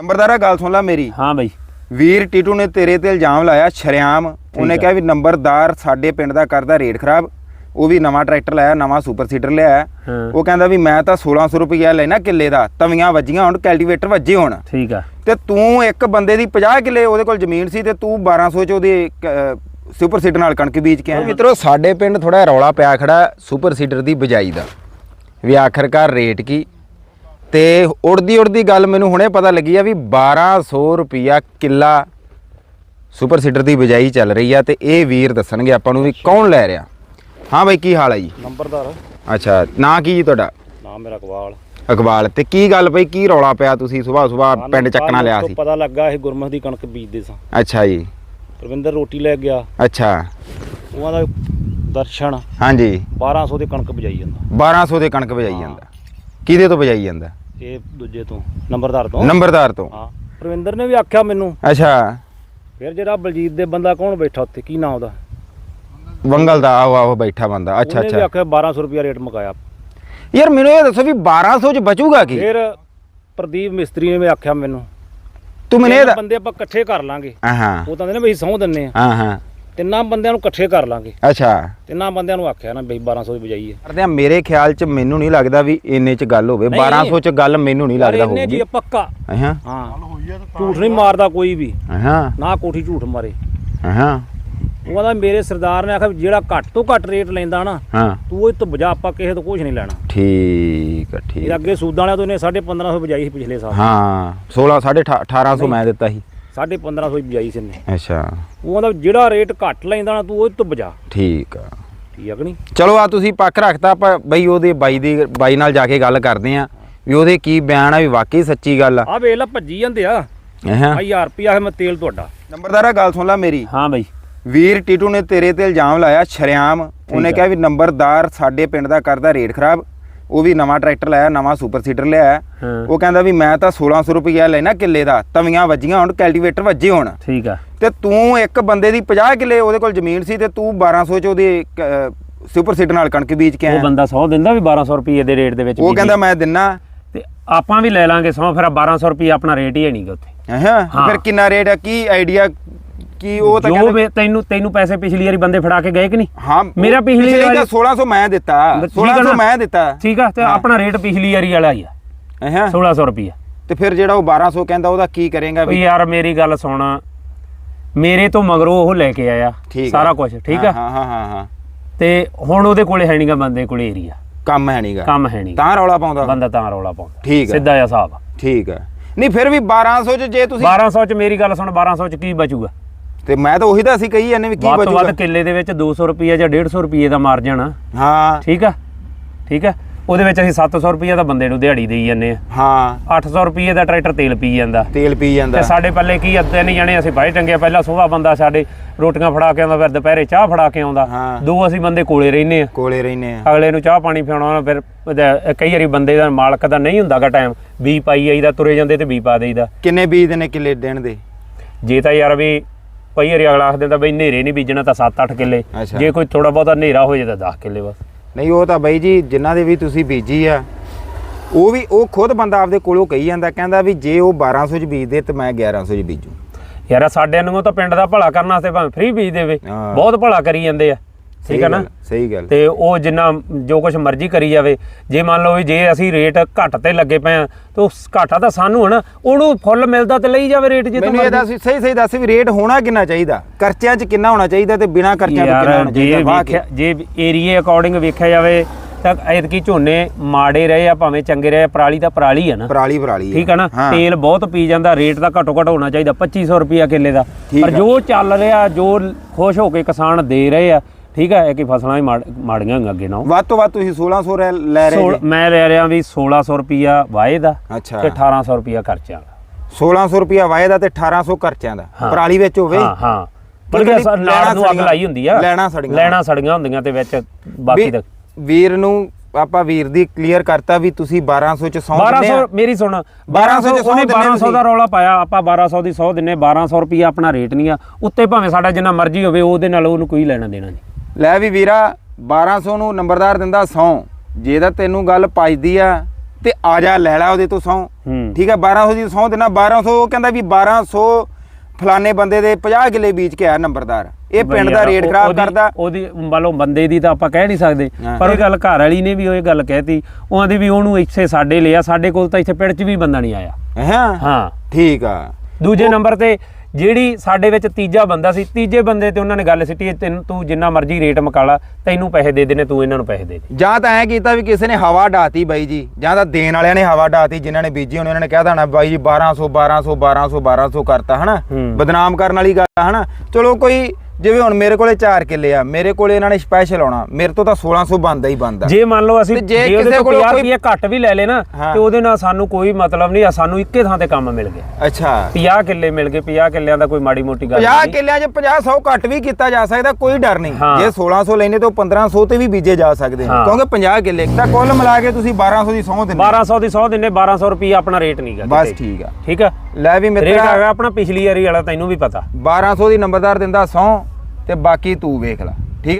ਨੰਬਰਦਾਰਾ ਗੱਲ ਸੁਣ ਲੈ ਮੇਰੀ। ਹਾਂ ਬਈ। ਵੀਰ ਟੀਟੂ ਨੇ ਤੇਰੇ ਤੇ ਇਲਜ਼ਾਮ ਲਾਇਆ ਸ਼ਰਿਆਮ। ਉਹਨੇ ਆ। ਕਿਹਾ ਵੀ ਨੰਬਰਦਾਰ ਸਾਡੇ ਪਿੰਡ ਦਾ ਕਰਦਾ ਰੇਟ ਖਰਾਬ। ਉਹ ਵੀ ਨਵਾਂ ਟਰੈਕਟਰ ਲਾਇਆ ਨਵਾਂ ਸੁਪਰ ਸੀਡਰ ਲਿਆ। ਉਹ ਕਹਿੰਦਾ ਵੀ ਮੈਂ ਤਾਂ 1600 ਰੁਪਇਆ ਲੈਣਾ ਕਿੱਲੇ ਦਾ ਤਵੀਆਂ ਵੱਜੀਆਂ ਹੁਣ ਕੈਲਟੀਵੇਟਰ ਵੱਜੇ ਹੁਣ। ਠੀਕ ਆ। ਤੇ ਤੂੰ ਇੱਕ ਬੰਦੇ ਦੀ 50 ਕਿੱਲੇ ਉਹਦੇ ਕੋਲ ਜ਼ਮੀਨ ਸੀ ਤੇ ਤੂੰ 1200 ਚ ਉਹਦੇ ਸੁਪਰ ਸੀਡਰ ਨਾਲ ਕਣਕ ਬੀਜ ਕੇ ਆਇਆ। ਮਿੱਤਰੋ ਸਾਡੇ ਪਿੰਡ ਥੋੜਾ ਰੌਲਾ ਪਿਆ ਖੜਾ ਸੁਪਰ ਸੀਡਰ ਦੀ ਬਿਜਾਈ ਦਾ। ਵੀ ਆਖਰਕਾਰ ਰੇਟ ਕੀ? ਤੇ ਉੜਦੀ ਉੜਦੀ ਗੱਲ ਮੈਨੂੰ ਹੁਣੇ ਪਤਾ ਲੱਗੀ ਆ ਵੀ 1200 ਰੁਪਿਆ ਕਿੱਲਾ ਸੁਪਰ ਸੀਡਰ ਦੀ ਬਿਜਾਈ ਚੱਲ ਰਹੀ ਆ ਤੇ ਇਹ ਵੀਰ ਦੱਸਣਗੇ ਆਪਾਂ ਨੂੰ ਵੀ ਕੌਣ ਲੈ ਰਿਹਾ। ਹਾਂ ਬਾਈ ਕੀ ਹਾਲ ਆ ਜੀ? ਨੰਬਰਦਾਰ। ਅੱਛਾ ਨਾਂ ਕੀ ਜੀ ਤੁਹਾਡਾ? ਨਾਮ ਮੇਰਾ ਕਵਾਲ ਇਕਬਾਲ ਤੇ ਕੀ ਗੱਲ ਬਈ ਕੀ ਰੌਲਾ ਪਿਆ ਤੁਸੀਂ ਸਵੇਰ ਸਵੇਰ ਪਿੰਡ ਚੱਕਣਾ ਲਿਆ ਸੀ? ਪਤਾ ਲੱਗਾ ਇਹ ਗੁਰਮੁਖ ਦੀ ਕਣਕ ਬੀਜਦੇ ਸਾਂ। ਅੱਛਾ ਜੀ। ਪ੍ਰਵਿੰਦਰ ਰੋਟੀ ਲੈ ਗਿਆ। ਅੱਛਾ। ਉਹਨਾਂ ਦਾ ਦਰਸ਼ਨ। ਹਾਂਜੀ। 1200 ਦੇ ਕਣਕ ਬਜਾਈ ਜਾਂਦਾ। 1200 ਦੇ ਕਣਕ ਵਜਾਈ ਜਾਂਦਾ। ਕਿਹਦੇ ਤੋਂ ਵਜਾਈ ਜਾਂਦਾ? ਇਹ ਦੂਜੇ ਤੋਂ ਨੰਬਰਦਾਰ ਤੋਂ? ਨੰਬਰਦਾਰ ਤੋਂ। ਹਾਂ ਪ੍ਰਵਿੰਦਰ ਨੇ ਵੀ ਆਖਿਆ ਮੈਨੂੰ। ਅੱਛਾ। ਫਿਰ ਜਿਹੜਾ ਬਲਜੀਤ ਦੇ ਬੰਦਾ ਕੌਣ ਬੈਠਾ ਉੱਥੇ? ਕੀ ਨਾਮ ਉਹਦਾ? ਵੰਗਲ ਦਾ ਆਹੋ ਆਹੋ ਬੈਠਾ ਬੰਦਾ। ਅੱਛਾ ਉਹਨੇ ਵੀ ਅੱਛਾ। ਆਖਿਆ 1200 ਰੁਪਿਆ ਰੇਟ ਮੁਕਾਇਆ। ਯਾਰ ਮੈਨੂੰ ਇਹ ਦੱਸੋ ਵੀ 1200 ਚ ਬਚੂਗਾ ਕੀ? ਫਿਰ ਪ੍ਰਦੀਪ ਮਿਸਤਰੀ ਨੇ ਵੀ ਆਖਿਆ ਮੈਨੂੰ। ਤੂੰ ਮੈਨੂੰ ਇਹ ਬੰਦੇ ਆਪਾਂ ਇਕੱਠੇ ਕਰ ਲਾਂਗੇ। ਹਾਂ ਉਹ ਤਾਂ ਕਹਿੰਦੇ ਨੇ ਬਈ ਸਹੁੰ ਦਿੰਨੇ ਆ ਹਾਂ ਹਾਂ। ਤਿੰਨਾਂ ਬੰਦਿਆਂ ਨੂੰ ਇਕੱਠੇ ਕਰ ਲਾਂਗੇ। ਅੱਛਾ। ਤਿੰਨਾਂ ਬੰਦਿਆਂ ਨੂੰ ਆਖਿਆ ਨਾ ਬਈ 1200 ਦੀ ਬਜਾਈ ਹੈ। ਕਰਦੇ ਆ ਮੇਰੇ ਖਿਆਲ ਚ ਮੈਨੂੰ ਨਹੀਂ ਲੱਗਦਾ ਵੀ ਇੰਨੇ ਚ ਗੱਲ ਹੋਵੇ। ਨਹੀਂ। 1200 ਚ ਗੱਲ ਮੈਨੂੰ ਨਹੀਂ ਲੱਗਦਾ ਇੰਨੇ ਜੀ ਹੋਊਗੀ ਪੱਕਾ। ਹਾਂ। ਹਾਂ ਝੂਠ ਨਹੀਂ ਮਾਰਦਾ ਕੋਈ ਵੀ। ਹਾਂ ਨਾ ਕੋਠੀ ਝੂਠ ਮਾਰੇ। ਹਾਂ ਉਹ ਕਹਿੰਦਾ ਮੇਰੇ ਸਰਦਾਰ ਨੇ ਆਖਿਆ ਜਿਹੜਾ ਘੱਟ ਤੋਂ ਘੱਟ ਰੇਟ ਲੈਂਦਾ ਨਾ ਹਾਂ। ਤੂੰ ਇਹ ਤੋਂ ਬਜਾ ਆਪਾਂ ਕਿਸੇ ਤੋਂ ਕੁਝ ਨਹੀਂ ਲੈਣਾ। ਠੀਕ ਠੀਕ। ਅੱਗੇ ਸੂਦਾਂ ਵਾਲਿਆਂ ਤੋਂ ਇਹਨੇ 1550 ਬਜਾਈ ਸੀ ਪਿਛਲੇ ਸਾਲ। ਹਾਂ 16 1850 ਮੈਂ ਦਿੱਤਾ ਸੀ। 1550 ਹੀ ਬਜਾਈ ਸੀ ਇਹਨੇ। ਅੱਛਾ। ਉਹ ਕਹਿੰਦਾ ਜਿਹੜਾ ਰੇਟ ਘੱਟ ਲੈਂਦਾ ਨਾ ਤੂੰ ਉਹ ਤੋਂ ਬਜਾ ਠੀਕ ਆ। ਠੀਕ ਆ ਕਿ ਨਹੀਂ? ਚਲੋ ਆ ਤੁਸੀਂ ਪੱਕ ਰੱਖਤਾ ਆਪਾਂ ਬਈ ਉਹਦੇ ਬਾਈ ਦੀ ਬਾਈ ਨਾਲ ਜਾ ਕੇ ਗੱਲ ਕਰਦੇ ਆ ਵੀ ਉਹਦੇ ਕੀ ਬਿਆਨ ਆ ਵੀ ਵਾਕਈ ਸੱਚੀ ਗੱਲ ਆ। ਆ ਵੇਖ ਲੈ ਭੱਜੀ ਜਾਂਦੇ ਆ। ਹਾਂ? ਆ 1000 ਰੁਪਿਆ ਹੈ ਮੈਂ ਤੇਲ ਤੁਹਾਡਾ। ਨੰਬਰਦਾਰਾ ਗੱਲ ਸੁਣ ਲੈ ਮੇਰੀ। ਹਾਂ ਬਈ। ਵੀਰ ਟੀਟੂ ਨੇ ਤੇਰੇ ਤੇ ਇਲਜ਼ਾਮ ਲਾਇਆ ਸ਼ਰਿਆਮ। ਉਹਨੇ। ਕਿਹਾ ਵੀ ਨੰਬਰਦਾਰ ਸਾਡੇ ਪਿੰਡ ਦਾ ਕਰਦਾ ਰੇਟ ਖਰਾਬ। ਉਹ ਵੀ ਨਵਾਂ ਟਰੈਕਟਰ ਲਾਇਆ ਨਵਾਂ ਸੁਪਰ ਸੀਡਰ ਲਿਆ। ਹਾਂ। ਉਹ ਕਹਿੰਦਾ ਵੀ ਮੈਂ ਤਾਂ 1600 ਰੁਪਇਆ ਲੈਣਾ ਕਿੱਲੇ ਦਾ ਤਵੀਆਂ ਵੱਜੀਆਂ ਹੁਣ ਕੈਲਟੀਵੇਟਰ ਵੱਜੇ ਹੁਣ। ਠੀਕ ਆ। ਤੇ ਤੂੰ ਇੱਕ ਬੰਦੇ ਦੀ 50 ਕਿੱਲੇ ਉਹਦੇ ਕੋਲ ਜ਼ਮੀਨ ਸੀ ਤੇ ਤੂੰ 1200 ਚ ਉਹਦੇ ਸੁਪਰ ਸੀਡਰ ਨਾਲ ਕਣਕ ਬੀਜ ਕੇ ਉਹ ਬੰਦਾ 100 ਦਿੰਦਾ ਵੀ 1200 ਰੁਪਏ ਦੇ ਰੇਟ ਦੇ ਵਿੱਚ ਉਹ। ਕਹਿੰਦਾ ਮੈਂ ਦਿੰਨਾ। ਤੇ ਆਪਾਂ ਵੀ ਲੈ ਲਾਂਗੇ 100 ਫਿਰ 1200 ਰੁਪਏ ਆਪਣਾ ਰੇਟ ਹੀ ਹੈ ਨਹੀਂਗਾ ਉੱਥੇ। ਹਾਂ? ਹਾਂ। ਫਿਰ ਕਿੰਨਾ ਰੇਟ ਆ? ਕੀ ਆਈਡੀਆ ਕੀ ਉਹ ਤਾਂ ਜੋ ਤੈਨੂੰ ਤੈਨੂੰ ਪੈਸੇ ਪਿਛਲੀ ਵਾਰੀ ਬੰਦੇ ਫੜਾ ਕੇ ਗਏ ਕਿ ਨਹੀਂ? ਹਾਂ ਮੇਰਾ ਪਿਛਲੀ ਵਾਰੀ ਦਾ 1600 ਮੈਂ ਦਿੱਤਾ। ਠੀਕ ਆ 1600 ਨਾ? ਮੈਂ ਦਿੱਤਾ। ਠੀਕ ਆ ਤੇ। ਆਪਣਾ ਰੇਟ ਪਿਛਲੀ ਵਾਰੀ ਵਾਲਾ ਹੀ ਆ। ਹਾਂ 1600 ਰੁਪਏ ਤੇ ਫਿਰ ਜਿਹੜਾ ਉਹ 1200 ਕਹਿੰਦਾ ਉਹਦਾ ਕੀ ਕਰੇਗਾ ਵੀ? ਯਾਰ ਮੇਰੀ ਗੱਲ ਸੁਣ। ਮੇਰੇ ਤੋਂ ਮਗਰੋਂ ਉਹ ਲੈ ਕੇ ਆਇਆ। ਆ। ਸਾਰਾ ਕੁਝ ਠੀਕ ਆ? ਹਾਂ ਹਾਂ ਹਾਂ ਹਾਂ। ਤੇ ਹੁਣ ਉਹਦੇ ਕੋਲੇ ਹੈ ਨਹੀਂਗਾ ਬੰਦੇ ਕੋਲੇ ਏਰੀਆ ਕੰਮ ਹੈ ਨਹੀਂਗਾ ਕੰਮ ਹੈ ਨਹੀਂਗਾ ਤਾਂ ਰੌਲਾ ਪਾਉਂਦਾ। ਬੰਦਾ ਤਾਂ ਰੌਲਾ ਪਾਉਂਦਾ। ਠੀਕ ਆ। ਸਿੱਧਾ ਜਿਹਾ ਹਿਸਾਬ ਆ। ਠੀਕ ਹੈ ਨਹੀਂ ਫਿਰ ਵੀ 1200 ਚ ਜੇ ਤੁਸੀਂ 1200 ਚ ਮੇਰੀ ਗੱਲ ਸੁਣ 1200 ਚ ਕੀ ਬਚੂਗਾ? ਤੇ ਮੈਂ ਤਾਂ ਉਹੀ ਤਾਂ ਅਸੀਂ ਕਹੀ ਜਾਂਦੇ ਵੀ ਕੀ ਵੱਧ ਤੋਂ ਵੱਧ ਬਚੂਗਾ ਕਿੱਲੇ ਦੇ ਵਿੱਚ 200 ਰੁਪਏ ਜਾਂ 150 ਰੁਪਏ ਦਾ ਮਾਰਜਨ ਆ। ਹਾਂ। ਠੀਕ ਆ? ਠੀਕ ਆ? ਉਹਦੇ ਵਿੱਚ ਅਸੀਂ 700 ਰੁਪਏ ਦਾ ਬੰਦੇ ਨੂੰ ਦਿਹਾੜੀ ਦੇਈ ਜਾਂਦੇ ਆ। ਹਾਂ। 800 ਰੁਪਏ ਦਾ ਟਰੈਕਟਰ ਤੇਲ ਪੀ ਜਾਂਦਾ। ਤੇਲ ਪੀ ਜਾਂਦਾ। ਤੇ ਸਾਡੇ ਪੱਲੇ ਕੀ ਅੱਧੇ ਨਹੀਂ ਜਾਣੇ ਅਸੀਂ ਬਾਈ ਟੰਗੇ ਪਹਿਲਾਂ ਸੁਬਾਹ ਬੰਦਾ ਸਾਡੇ ਰੋਟੀਆਂ ਫੜਾ ਕੇ ਆਉਂਦਾ ਫਿਰ ਦੁਪਹਿਰੇ ਚਾਹ ਫੜਾ ਕੇ ਆਉਂਦਾ। ਹਾਂ। ਦੋ ਅਸੀਂ ਬੰਦੇ ਕੋਲੇ ਰਹਿੰਦੇ ਆ। ਕੋਲੇ ਰਹਿੰਦੇ ਆ। ਅਗਲੇ ਨੂੰ ਚਾਹ ਪਾਣੀ ਪਿਆਉਣਾ ਫਿਰ ਉਹਦਾ- ਕਈ ਵਾਰੀ ਬੰਦੇ ਦਾ ਮਾਲਕ ਦਾ ਨਹੀਂ ਹੁੰਦਾਗਾ ਟਾਈਮ ਵੀ ਪਾਈ ਆਈਦਾ ਤੁਰੇ ਜਾਂਦੇ ਤੇ ਵੀ ਪਾ ਦੇਈਦਾ। ਕਿੰਨੇ ਬੀਜ ਨੇ ਕਿੱਲੇ ਦੇਣ ਦੇ? ਜੇ ਤਾਂ ਯਾਰ ਵੀ ਕਈ ਵਾਰੀ ਅਗਲਾ ਆਖ ਦਿੰਦਾ ਬਈ ਹਨੇਰੇ ਨਹੀਂ ਬੀਜਣਾ ਤਾਂ 7-8 ਕਿੱਲੇ ਅੱਛਾ। ਜੇ ਕੋਈ ਥੋੜਾ ਬਹੁਤਾ ਹਨੇਰਾ ਹੋ ਜਾਏ ਤਾਂ 10 ਕਿੱਲੇ ਬਸ ਨਹੀਂ ਉਹ ਤਾਂ ਬਾਈ ਜੀ ਜਿਨ੍ਹਾਂ ਦੇ ਵੀ ਤੁਸੀਂ ਬੀਜੀ ਆ ਉਹ ਵੀ ਉਹ ਖੁਦ ਬੰਦਾ ਆਪਦੇ ਕੋਲੋਂ ਕਹੀ ਜਾਂਦਾ ਕਹਿੰਦਾ ਵੀ ਜੇ ਉਹ 1200 ਚ ਬੀਜਦੇ ਤੇ ਮੈਂ 1100 ਚ ਬੀਜੂ ਯਾਰ ਸਾਡੇ ਨੂੰ ਤਾਂ ਪਿੰਡ ਦਾ ਭਲਾ ਕਰਨ ਵਾਸਤੇ ਭਾਵੇਂ ਫ੍ਰੀ ਬੀਜ ਦੇਵੇ ਹਾਂ। ਬਹੁਤ ਭਲਾ ਕਰੀ ਜਾਂਦੇ ਆ ਠੀਕ ਆ। ਨਾ ਸਹੀ ਗੱਲ। ਤੇ ਉਹ ਜਿੰਨਾ ਜੋ ਕੁਝ ਮਰਜ਼ੀ ਕਰੀ ਜਾਵੇ ਜੇ ਮੰਨ ਲਓ ਵੀ ਜੇ ਅਸੀਂ ਰੇਟ ਘੱਟ ਤੇ ਲੱਗੇ ਪਏ ਆ ਤਾਂ ਉਸ ਘਾਟਾ ਤਾਂ ਸਾਨੂੰ ਹੈ ਨਾ ਉਹਨੂੰ ਫੁੱਲ ਮਿਲਦਾ ਤੇ ਲਈ ਜਾਵੇ ਰੇਟ ਜੇ ਮੈਨੂੰ ਇਹ ਦੱਸ ਸਹੀ ਸਹੀ ਦੱਸ ਵੀ ਰੇਟ ਹੋਣਾ ਕਿੰਨਾ ਚਾਹੀਦਾ? ਖਰਚਿਆਂ 'ਚ ਕਿੰਨਾ ਹੋਣਾ ਚਾਹੀਦਾ ਤੇ ਬਿਨਾਂ ਖਰਚਿਆਂ ਤੋਂ ਕਿੰਨਾ ਹੋਣਾ ਚਾਹੀਦਾ? ਵੇਖਿਆ ਜੇ ਏਰੀਏ ਅਕੋਰਡਿੰਗ ਵੇਖਿਆ ਜਾਵੇ ਤਾਂ ਐਤਕੀ ਝੋਨੇ ਮਾੜੇ ਰਹੇ ਆ ਭਾਵੇਂ ਚੰਗੇ ਰਹੇ ਪਰਾਲੀ ਤਾਂ ਪਰਾਲੀ ਆ ਨਾ। ਪਰਾਲੀ ਪਰਾਲੀ ਠੀਕ ਆ ਨਾ? ਹਾਂ। ਤੇਲ ਬਹੁਤ ਪੀ ਜਾਂਦਾ ਰੇਟ ਤਾਂ ਘੱਟੋ ਘੱਟ ਹੋਣਾ ਚਾਹੀਦਾ 2500 ਰੁਪਿਆ ਕਿੱਲੇ ਦਾ। ਪਰ। ਜੋ ਚੱਲ ਰਿਹਾ ਜੋ ਖੁਸ਼ ਹੋ ਕੇ ਕਿਸਾਨ ਦੇ ਰਹੇ ਆ ਠੀਕ ਇਹ ਕਿ ਫਸਲਾਂ ਵੀ ਮਾੜ- ਮਾੜੀਆਂ ਹੋਈਆਂ ਅੱਗੇ ਨਾਲੋਂ। ਵੱਧ ਤੋਂ ਵੱਧ ਤੁਸੀਂ 1600 ਰਹਿ- ਲੈ ਰਹੇ ਸੋਲ- ਜੀ। ਮੈਂ ਲੈ ਰਿਹਾ ਵੀ 1600 ਰੁਪਿਆ ਵਾਏ ਦਾ ਅੱਛਾ। ਤੇ 1800 ਰੁਪਿਆ ਖਰਚਿਆਂ ਦਾ। 1600 ਰੁਪਿਆ ਵਾਏ ਦਾ ਤੇ 1800 ਖਰਚਿਆਂ ਦਾ। ਹਾਂ। ਪਰਾਲੀ ਵਿੱਚ ਹੋਵੇ। ਹਾਂ ਹਾਂ। ਬਲਕਿ ਕਦੀ ਨਾਲ ਲੈਣਾ ਨੂੰ ਅੱਗ ਸੜੀਆਂ- ਲਾਈ ਹੁੰਦੀ ਆ। ਲੈਣਾ ਸੜੀਆਂ। ਲੈਣਾ ਸੜੀਆਂ ਹੁੰਦੀਆਂ ਤੇ ਵਿੱਚ ਬਾਕੀ ਵੀ ਦਾ ਵੀਰ ਨੂੰ ਆਪਾਂ ਵੀਰ ਦੀ ਕਲੀਅਰ ਕਰਤਾ ਵੀ ਤੁਸੀਂ 1200 ਚ ਸੌਂ 1200 ਮੇਰੀ ਸੁਣ 1200 ਚ ਸੌ ਉਹਨੇ ਦਿੰਦੇ 1200 ਤੁਸੀਂ। ਦਾ ਰੌਲਾ ਪਾਇਆ ਆਪਾਂ 1200 ਦੀ 100 ਦਿੰਨੇ 1200 ਰੁਪਿਆ ਆਪਣਾ ਰੇਟ ਨਹੀਂ ਆ। ਉੱਤੇ ਭਾਵੇਂ ਸਾਡਾ ਜਿੰਨਾ ਮਰਜ਼ੀ ਹੋਵੇ ਉਹਦੇ ਨਾਲ ਉਹਨੂੰ ਕੋਈ ਲੈਣਾ ਦੇਣਾ ਨਹੀਂ। ਲੈ ਵੀ ਵੀਰਾ 1200 ਨੂੰ ਨੰਬਰਦਾਰ ਦਿੰਦਾ 100 ਜੇ ਤਾਂ ਤੈਨੂੰ ਗੱਲ ਪਜਦੀ ਆ ਤੇ ਆ ਜਾ ਲੈ ਲੈ ਉਹਦੇ ਤੋਂ ਸੌ। ਹੂੰ। ਠੀਕ ਹੈ 1200 ਦੀ ਸੌ ਦੇਣਾ 1200 ਉਹ ਕਹਿੰਦਾ ਵੀ 1200 ਫਲਾਣੇ ਬੰਦੇ ਦੇ 50 ਕਿੱਲੇ ਬੀਜ ਕੇ ਆਇਆ ਨੰਬਰਦਾਰ। ਇਹ ਪਿੰਡ ਦਾ ਰੇਟ ਖਰਾਬ ਕਰਦਾ। ਉਹਦੀ ਮੰਨ ਬੰਦੇ ਦੀ ਤਾਂ ਆਪਾਂ ਕਹਿ ਨਹੀਂ ਸਕਦੇ। ਪਰ ਉਹ ਗੱਲ ਘਰ ਵਾਲੀ ਨੇ ਵੀ ਉਹ ਇਹ ਗੱਲ ਕਹਿਤੀ। ਉਹ ਆਂਦੀ ਵੀ ਉਹਨੂੰ ਇੱਥੇ ਸਾਡੇ ਲਿਆ ਸਾਡੇ ਕੋਲ ਤਾਂ ਇੱਥੇ ਪਿੰਡ 'ਚ ਵੀ ਬੰਦਾ ਨਹੀਂ ਆਇਆ। ਹਾਂ? ਹਾਂ। ਠੀਕ ਆ। ਦੂਜੇ ਨੰਬਰ ਤੇ ਜਿਹੜੀ ਸਾਡੇ ਵਿੱਚ ਤੀਜਾ ਬੰਦਾ ਸੀ ਤੀਜੇ ਬੰਦੇ ਤੇ ਉਹਨਾਂ ਨੇ ਗੱਲ ਸਿੱਟੀ ਤੈਨੂੰ ਤੂੰ ਜਿੰਨਾ ਮਰਜ਼ੀ ਰੇਟ ਮਕਾਲਾ ਤੈਨੂੰ ਪੈਸੇ ਦੇ ਦੇਣੇ ਤੂੰ ਇਹਨਾਂ ਨੂੰ ਪੈਸੇ ਦੇ ਦੇ। ਜਾਂ ਤਾਂ ਐ ਕੀਤਾ ਵੀ ਕਿਸੇ ਨੇ ਹਵਾ ਡਾਤੀ ਬਾਈ ਜੀ ਜਾਂ ਤਾਂ ਦੇਣ ਵਾਲਿਆਂ ਨੇ ਹਵਾ ਡਾਤੀ ਜਿਨ੍ਹਾਂ ਨੇ ਬੀਜੀ ਉਹਨਾਂ ਨੇ ਕਹਿ ਦੇਣਾ ਬਾਈ ਜੀ 1200 1200 1200 1200 ਕਰਤਾ ਹਨਾ। ਬਦਨਾਮ ਕਰਨ ਵਾਲੀ ਗੱਲ ਹਨਾ? ਚਲੋ ਕੋਈ ਜਿਵੇਂ ਹੁਣ ਮੇਰੇ ਕੋਲੇ 4 ਕਿੱਲੇ ਆ ਮੇਰੇ ਕੋਲੇ ਇਹਨਾਂ ਨੇ ਸਪੈਸ਼ਲ ਆਉਣਾ ਮੇਰੇ ਤੋਂ ਤਾਂ 1600 ਬੰਦਾ ਹੀ ਬੰਦਾ ਜੇ ਮੰਨ ਲਓ ਅਸੀਂ ਜੇ ਕਿਸੇ ਕੋਲ 50 ਕੋਈ- ਰੁਪਏ ਘੱਟ ਵੀ ਲੈ ਲੇ ਨਾ। ਤੇ ਉਹਦੇ ਨਾਲ ਸਾਨੂੰ ਕੋਈ ਮਤਲਬ ਨਹੀਂ ਆ ਸਾਨੂੰ ਇੱਕੇ ਥਾਂ ਤੇ ਕੰਮ ਮਿਲ ਗਿਆ। ਅੱਛਾ। 50 ਕਿੱਲੇ ਮਿਲ ਗਏ 50 ਕਿੱਲਿਆਂ ਦਾ ਕੋਈ ਮਾੜੀ ਮੋਟੀ ਗੱਲ 50 ਨਹੀਂ। ਕਿੱਲਿਆਂ 'ਚ 50 100 ਘੱਟ ਵੀ ਕੀਤਾ ਜਾ ਸਕਦਾ ਕੋਈ ਡਰ ਨਹੀਂ। ਜੇ 1600 ਲੈਨੇ ਤਾਂ 1500 ਤੇ ਵੀ ਬੀਜੇ ਜਾ ਸਕਦੇ ਨੇ। ਕਿਉਂਕਿ 50 ਕਿੱਲੇ ਤਾਂ ਕੁੱਲ ਮਿਲਾ ਕੇ ਤੁਸੀਂ 1200 ਦੀ ਸੌਂ ਦਿੰਦੇ 1200 ਦੀ 100 ਦਿੰਨੇ 1200 ਰੁਪਏ ਆਪਣਾ ਰੇਟ ਨਹੀਂਗਾ ਬਸ ਠੀਕ ਆ। ਠੀਕ ਆ? ਲੈ ਵੀ ਰੇਟ ਮਿੱਤਰਾ ਹੈਗਾ ਆਪਣਾ ਪਿਛਲੀ ਵਾਰੀ ਵਾਲਾ ਤੈਨੂੰ ਵੀ ਪਤਾ। 1200 ਦੀ ਨੰਬਰਦਾਰ ਦਿੰਦਾ ਸੌ ਤੇ ਬਾਕੀ ਤੂੰ ਵੇਖ ਲੈ।